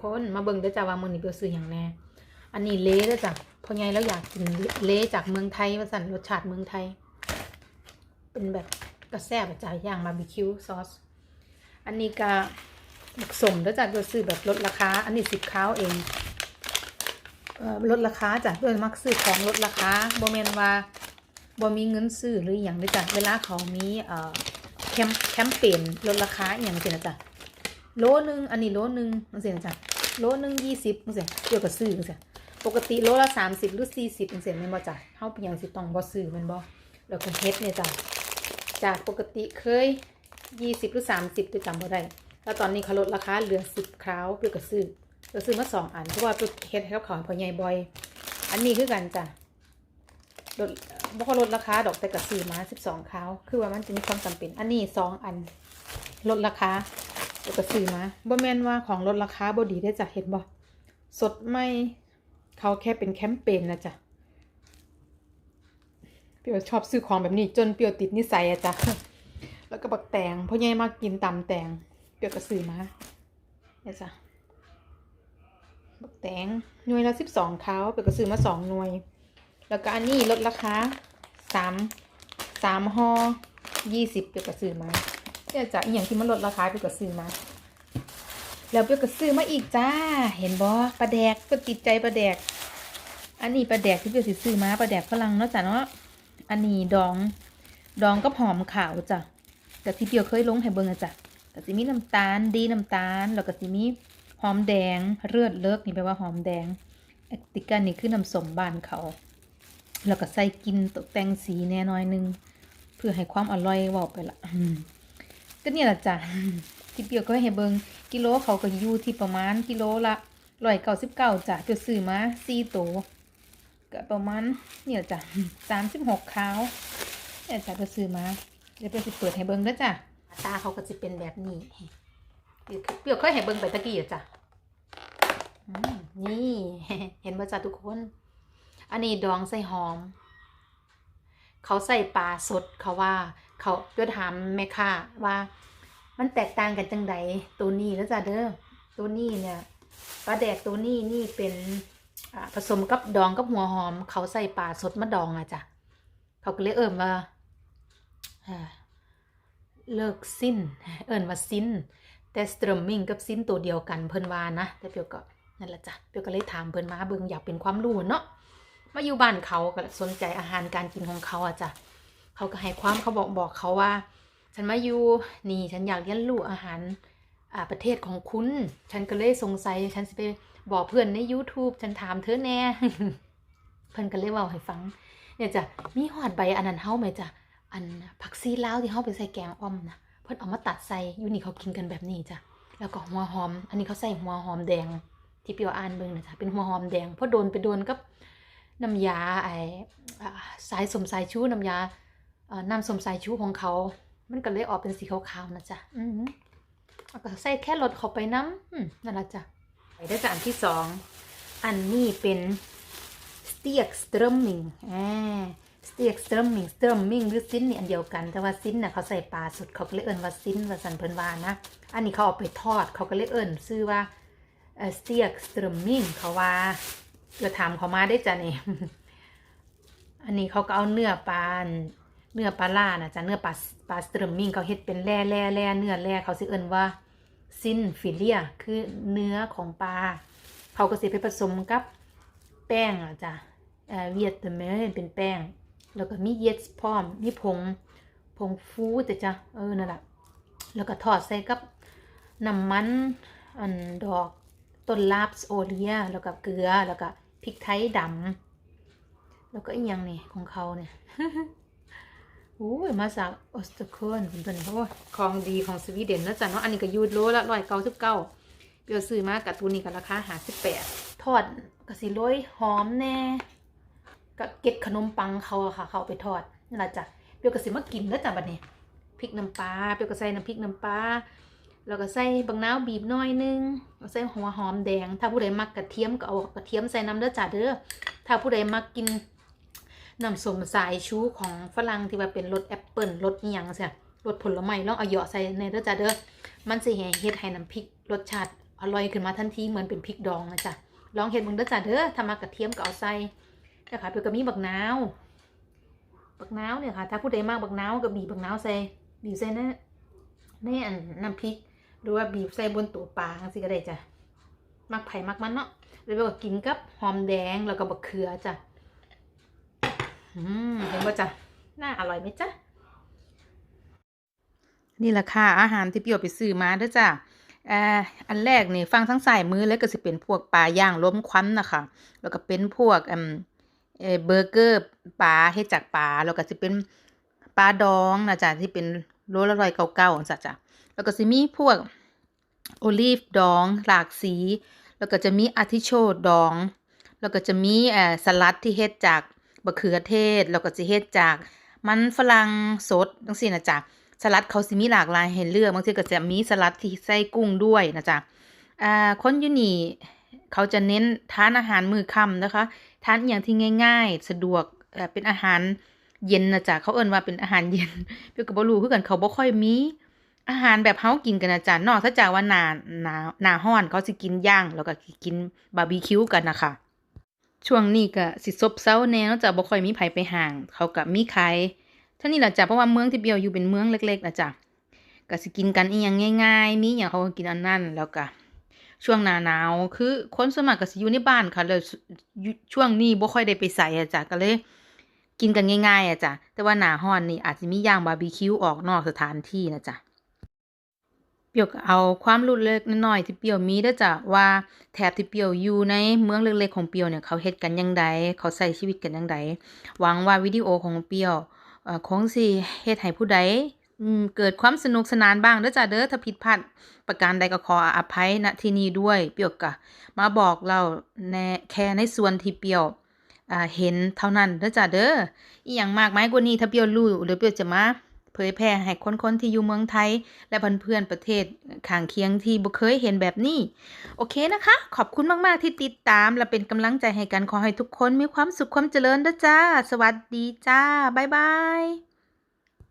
คนมาเบิ่งเด้อจ้าว่ามื้อนี้เปียวซื้อหยังแน่อันนี้เละเด้อจ้ะเพราะไงแล้วอยากกินเละจากเมืองไทยว่าสั่นรสชาติเมืองไทย เป็นแบบกระแซบจ้ะย่างบาร์บีคิวซอสอันนี้ก็บักสมเด้อจ้ะเปียวซื้อแบบลดราคา อันนี้สิบข้าวเองลดราคาจ้ะเพื่อนมักซื้อของลดราคาโบ่แม่นว่าบ่มีเงินซื้อหรืออย่างเด้จ้ะเวลาเขามีเอ่อแคมแคมเปญลดราคาอย่างจังซี่นะจ้ะโลนึงอันนี้โลนึงจังซี่นะจ้ะ โลนึงยี่สิบจังซี่เกี่ยวกับซื้อจังซี่ปกติโลละสามสิบหรือสี่สิบจังซี่แม่นบ่จ้ะเฮาเป็นหยังสิต้องบ่ซื้อแม่นบ่แล้วก็เฮ็ดเนี่ยจ้ะจากปกติเคยยี่สิบหรือสามสิบจะจำบ่ได้แล้วตอนนี้เขาลดราคาเหลือสิบคราวเพื่อก็ซื้อก็ซื้อมาสองอันเพราะว่าเพื่อเฮ็ดให้เขาวให้พ่อใหญ่บ่อย อันนี้คือกันจ้ะลดบ่ขาลดราคาดอกแต่ก็ซื้อมาสิบสองคราวคือว่ามันจะมีความจำเป็น อันนี้สองอันลดราคา เดี๋ยวก็ซื้อมาบ่แม่นว่าของลดราคาบ่ดีได้จ้ะเห็นบ่สดไม่เขาแค่เป็นแคมเปญนะจ๊ะเปียวชอบซื้อของแบบนี้จนเปียวติดนิสัยอะจ้ะแล้วก็บักแตงพ่อใหญ่มากกินตำแตงเปียวก็ซื้อมาเนี่ยจ้ะบักแตงหน่วยละสิบสองเขาเปียวก็ซื้อมาสองหน่วย แล้วก็อันนี้ลดราคาสามสามห่อยี่สิบเปียวก็ซื้อมา เนี่ยจ้ะอีกอย่างที่มันลดราคาเปียวก็ซื้อมา แล้วเปียวก็ซื้อมาอีกจ้า เห็นบ่ปลาแดกก็ติดใจปลาแดก อันนี้ปลาแดกที่เปียวสิซื้อมาปลาแดกฝรั่งเนาะจ้ะเนาะ อันนี้ดอง ดองก็หอมขาวจ้ะแต่ที่เปียวเคยลงให้เบิ่งอะจ้ะก็สิมีน้ำตาลดีน้ำตาล แล้วก็สิมีหอมแดงเลือดเลิกนี่แปลว่าหอมแดงแอคติกันนี่คือน้ำสมบานเขา แล้วก็ใส่กินตกแต่งสีแน่น้อยหนึง เพื่อให้ความอร่อยว่าไปละอืม ก็เนี่ยแหละจ้ะที่เปียวก็ให้เบิงกิโลเขาก็อยู่ที่ประมาณกิโลละร้อยเก้าสิบเก้าจ้ะเปียวซื้อมาสี่โตวก็ประมาณเนี่ยจ้ะสามสิบหกคราวเนี่ยจ้ะเปียวซื้อมาเดี๋ยวเปียวเปิดให้เบิงเด้อจ้ะตาเขาก็จะเป็นแบบนี้เปียวเปียวเคยให้เบิงไปตะกี้อะจ้ะนี่เห็นบ่จ้ะทุกคน อันนี้ดองใส่หอม เขาใส่ปลาสดเขาว่า เขาเดี๋ยวถามแม่ค้าว่า มันแตกต่างกันจังใดตัวนี้แล้วจ้ะเด้อตัวนี้เนี่ยปลาแดกตัวนี้นี่เป็นผสมกับดองกับหัวหอม เขาใส่ปลาสดมาดองอะจ้ะเขาก็เลยเอิ่มว่าเลิกสิ้น เอิ่นว่าสิ้น แต่สตรมมิ่งกับสิ้นตัวเดียวกันเพิ่นวานะแต่เปียวก็นั่นแหละจ้ะเปียวก็เลยถามเพิ่นมาเบิ่งอยากเป็นความรู้เนาะมาอยู่บ้านเขาก็สนใจอาหารการกินของเขาอะจ้ะ เขาก็ให้ความเขาบอกบอกเขาว่า ฉันมาอยู่นี่ฉันอยากเรียนรู้อาหารอ่าประเทศของคุณ ฉันก็เลยสงสัยฉันไปบอกเพื่อนใน YouTube ฉันถามเธอแน่เพื่อนก็เลยเว่าให้ฟัง เนี่ยจ้ะมีหอดใบอันนั้นเฮาไหมจ้ะอันผักซีลาวที่เฮาไปใส่แกงอ่อมนะเพิ่นเอามาตัดใส่อยู่นี่เขากินกันแบบนี้จ้ะแล้วก็หัวหอม อันนี้เขาใส่หัวหอมแดง ที่เปียวอ่านเบิ่งนะจ้ะเป็นหัวหอมแดงเพราะโดนไปโดนกับน้ำยาไอ้สายสมสายชูน้ำยา น้ำสมสายชูของเขา มันก็เลยออกเป็นสีขาวๆนะจ๊ะอือหือแล้วก็ใส่แค่รสเข้าไปน้ำนั่นละจ้ะไปได้จากอันที่สอง อันนี้เป็นสเตียกสเตรมมิงอ่าสเตียกสเตรมมิงสเตรมมิงหรือซินนี่อันเดียวกัน แต่ว่าซินน่ะเขาใส่ปลาสุดเขาก็เลยเอิ้นว่าซินว่าสันเพิ่นว่านะ อันนี้เขาเอาไปทอดเขาก็เลยเอิ้นชื่อว่าเอ่อสเตียกสเตรมมิงเขาว่าเราถามเขามาได้จ้ะนี่ อันนี้เขาก็เอาเนื้อปลา เนื้อปลาล่านะจ๊ะเนื้อปลาปลาสตรมมิงเขาเฮ็ดเป็นแร่แร่แร่เนื้อแร่เขาสิเอิ้นว่าซินฟิเลียคือเนื้อของปลาเขาก็สิไปผสมกับแป้งอะจ้ะเอ่อเวียดนามเป็นแป้ง แล้วก็มีเยสพร้อมมีผงผงฟูแต่จ้ะเออนั่นแหละแล้วก็ทอดใส่กับน้ำมันอันดอกต้นลาบโอเลียแล้วก็เกลือแล้วก็พริกไทยดำแล้วก็อีกอย่างนี่ของเขาเนี่ย โอ้ยมาจากออสเตรเลียเป็นตัวนี้เพราะว่าของดีของสวีเดนนะจ๊ะเนาะอันนี้ก็ยูโลละร้อยเก้าสิบเก้าเปียวซื้อมากับตัวนี้ก็ราคาหาสิบแปดทอดกะสิโรยหอมแน่ก็เก็ดขนมปังเขาอะค่ะ เขาไปทอดนั่นแหละจ้ะเปียวก็สิมากินแล้วจ้ะบัดนี้พริกน้ำปลาเปียวก็ใส่น้ำพริกน้ำปลาแล้วก็ใส่บางน้าวบีบน้อยนึงใส่หัวหอมแดง ถ้าผู้ใดมักกระเทียมก็เอากระเทียมใส่น้ำเด้อจ้ะเด้อถ้าผู้ใดมักกิน น้ำส้มสายชูของฝรั่งที่ว่าเป็นรสแอปเปิลรสอีหยังเสียรสผลไม้ลองเอาเหยาะใส่ในเด้อจ้าเด้อมันสิให้เฮ็ดให้น้ำพริกรสชาติอร่อยขึ้นมาทันทีเหมือนเป็นพริกดองนะจ๊ะลองเห็ดเบิ่งเด้อจ้ะเด้อถ้ามากระเทียมก็เอาใส่นะคะเพื่อก็มีบักนาวบักนาวเนี่ยค่ะ ถ้าผู้ใดมากบักนาวก็บีบบักนาวใส่บีบใส่ในในอันน้ำพริกหรือว่าบีบใส่บนตัวปลาจังซี่ก็ได้จ้ะมักไผ่มักมันเนาะแล้วก็กินกับหอมแดงแล้วก็บักเขือจ้ะ เห็นป่ะจ้ะน่าอร่อยไหมจ๊ะ นี่แหละค่ะ อาหารที่เปรียวไปซื้อมาเด้อจ้ะอ่าอันแรกนี่ฟังทั้งสายมือเลยก็สิเป็นพวกปลาย่างล้มควันนะคะแล้วก็เป็นพวกอืมเออเบอร์เกอร์ปลาเฮ็ดจากปลาแล้วก็สิเป็นปลาดองนะจ๊ะที่เป็นโลละร้อยเก่าๆจ้ะจ้ะแล้วก็สิมีพวกโอลีฟดอง หลากสี แล้วก็จะมีอาร์ติโชดดอง แล้วก็จะมีเอ่อสลัดที่เฮ็ดจาก บะเขือเทศแล้วก็สิเฮ็ดจากมันฝรั่งสดจังซี่นะจ๊ะสลัดเขาสิมีหลากหลายให้เลือกบางทีก็จะมีสลัดที่ใส่กุ้งด้วยนะจ๊ะอ่าคนอยู่นี่เขาจะเน้นทานอาหารมือค่ำนะคะทานอย่างที่ง่าย ๆ สะดวกเป็นอาหารเย็นนะจ๊ะเขาเอิ้นว่าเป็นอาหารเย็นเพี่ก็บ่รู้คือกันเขาบ่ค่อยมีอาหารแบบเฮากินกันนะจ๊ะนอกจากว่าหนาหนาหนาร้อนเขาสิกินย่างแล้วก็กินบาร์บีคิวกันนะคะ ช่วงนี้ก็สิซบเซาแน่นาะจ้ะบ่ค่อยมีไผไปห้าง เขาก็มีขายท่านี้ล่ะจ้ะเพราะว่าเมืองที่เบียวอยู่เป็นเมืองเล็กๆนะจ้ะก็สิกินกันอีหยังง่าย ๆ มีหยังเขาก็กินอันนั้นแล้วก็ช่วงหน้าหนาวคือคนส่วนมากก็สิอยู่ในบ้านค่ะแล้วอยู่ช่วงนี้บ่ค่อยได้ไปไสอะจ้ะก็เลย กินกันง่ายๆอะจ้ะแต่ว่าหน้าร้อนนี่อาจสิมีย่างบาร์บีคิวออกนอกสถานที่นะจ้ะ เปียวก็เอาความรู้เล็กน้อยที่เปียวมีเด้อจ้ะว่าแถบที่เปียวอยู่ในเมืองเล็กๆของเปียวเนี่ยเขาเฮ็ดกันจั่งใดเขาใช้ชีวิตกันจั่งใดหวังว่าวิดีโอของเปียวเอ่อคงสิเฮ็ดให้ผู้ใดเกิดความสนุกสนานบ้างเด้อจ้ะเด้อถ้าผิดพลาดประการใดก็ขออภัยณที่นี้ด้วย เปียวก็มาบอกเล่าแน่แค่ในส่วนที่เปียวเห็นเท่านั้นเด้อจ้ะเด้ออีหยังมากมายกว่านี้ถ้าเปียวรู้เดี๋ยวเปียวจะมา เผยแพร่ให้คนๆที่อยู่เมืองไทย และเพื่อนๆประเทศข้างเคียงที่บ่เคยเห็นแบบนี้ โอเคนะคะ ขอบคุณมากๆที่ติดตาม และเป็นกำลังใจให้กันขอให้ทุกคนมีความสุขความเจริญนะจ้า สวัสดีจ้า บ๊ายบาย